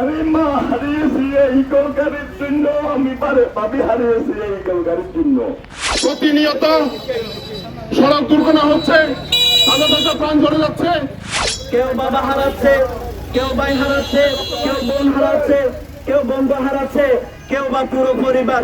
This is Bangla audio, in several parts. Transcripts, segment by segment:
আমি মা হারিয়েছি এই কলকারির জন্য আমি পারে পাবি হারিয়েছি এই কলকারির জন্য প্রতিনিয়ত সড়ক দুর্ঘটনা হচ্ছে হাজার হাজার প্রাণ ঝরে যাচ্ছে। কেউ বাবা হারাচ্ছে কেউ ভাই হারাচ্ছে কেউ বোন হারাচ্ছে কেউ বন্ধু হারাচ্ছে কেউ বা পুরো পরিবার।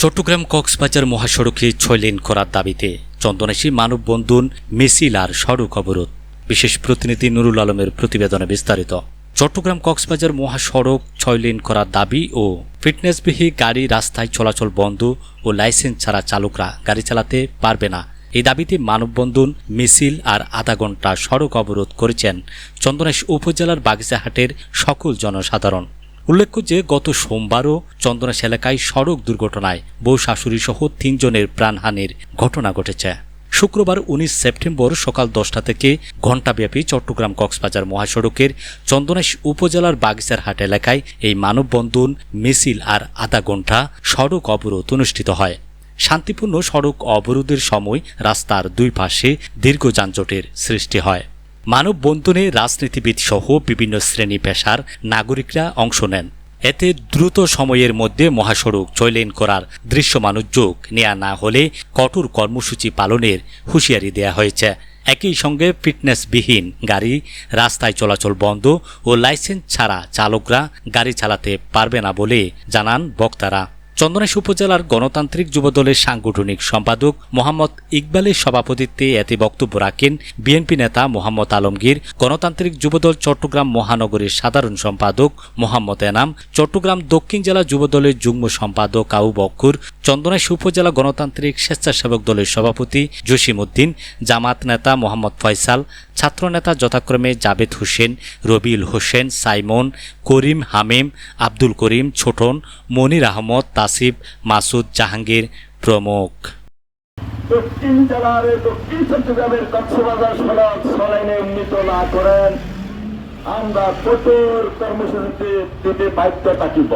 চট্টগ্রাম কক্সবাজার মহাসড়কে ছয় লেন করার দাবিতে চন্দনাশী মানববন্ধন মিছিল আর সড়ক অবরোধ। বিশেষ প্রতিনিধি নুরুল আলমের প্রতিবেদনে বিস্তারিত। চট্টগ্রাম কক্সবাজার মহাসড়ক ছয় লেন করার দাবি ও ফিটনেসবিহী গাড়ি রাস্তায় চলাচল বন্ধ ও লাইসেন্স ছাড়া চালকরা গাড়ি চালাতে পারবে না। এই দাবিতে মানববন্ধন, মিছিল আর আধা ঘণ্টা সড়ক অবরোধ করেছেন চন্দনাইশ উপজেলার বাগিচাহাটের সকল জনসাধারণ। উল্লেখ্য যে, গত সোমবারও চন্দনাশ এলাকায় সড়ক দুর্ঘটনায় বউ শাশুড়ি সহ তিনজনের প্রাণহানির ঘটনা ঘটেছে। শুক্রবার উনিশ সেপ্টেম্বর সকাল দশটা থেকে ঘণ্টাব্যাপী চট্টগ্রাম কক্সবাজার মহাসড়কের চন্দনাইশ উপজেলার বাগিচারহাট এলাকায় এই মানববন্ধন, মিছিল আর আধা ঘণ্টা সড়ক অবরোধ অনুষ্ঠিত হয়। শান্তিপূর্ণ সড়ক অবরোধের সময় রাস্তার দুই পাশে দীর্ঘ যানজটের সৃষ্টি হয়। মানববন্ধনে রাজনীতিবিদ সহ বিভিন্ন শ্রেণি পেশার নাগরিকরা অংশ নেন। এতে দ্রুত সময়ের মধ্যে মহাসড়ক জয়লেন করার দৃশ্যমান উদ্যোগ নেওয়া না হলে কঠোর কর্মসূচি পালনের হুঁশিয়ারি দেয়া হয়েছে। একই সঙ্গে ফিটনেসবিহীন গাড়ি, রাস্তায় চলাচল বন্ধ ও লাইসেন্স ছাড়া চালকরা গাড়ি চালাতে পারবে না বলে জানান বক্তারা। চন্দনেশ উপজেলার গণতান্ত্রিক যুবদলের সাংগঠনিক সম্পাদক মোহাম্মদ ইকবালের সভাপতিত্বে এতে বক্তব্য রাখেন বিএনপি নেতা মোহাম্মদ আলমগীর, গণতান্ত্রিক যুবদল চট্টগ্রাম মহানগরীর সাধারণ সম্পাদক মোহাম্মদ এনাম, চট্টগ্রাম দক্ষিণ জেলা যুবদলের যুগ্ম সম্পাদক আউ বক্কুর, চন্দনেশ উপজেলা গণতান্ত্রিক স্বেচ্ছাসেবক দলের সভাপতি জসিম উদ্দিন, জামাত নেতা মোহাম্মদ ফয়সাল ছাত্রনেতা যথাক্রমে জাবেদ হোসেন, রবিউল হোসেন, সাইমন, করিম হামিম, আব্দুল করিম ছোটন, মনির আহমদ তাসিব মাসুদ জাহাঙ্গীর প্রমুখ। দক্ষিণ জেলার দক্ষিণ চট্টগ্রামের কক্সবাজার সড়ক সলাইনে উন্নীত না করেন আমরা প্রচুর কর্মসূচিতে দিতে বাধ্য থাকিব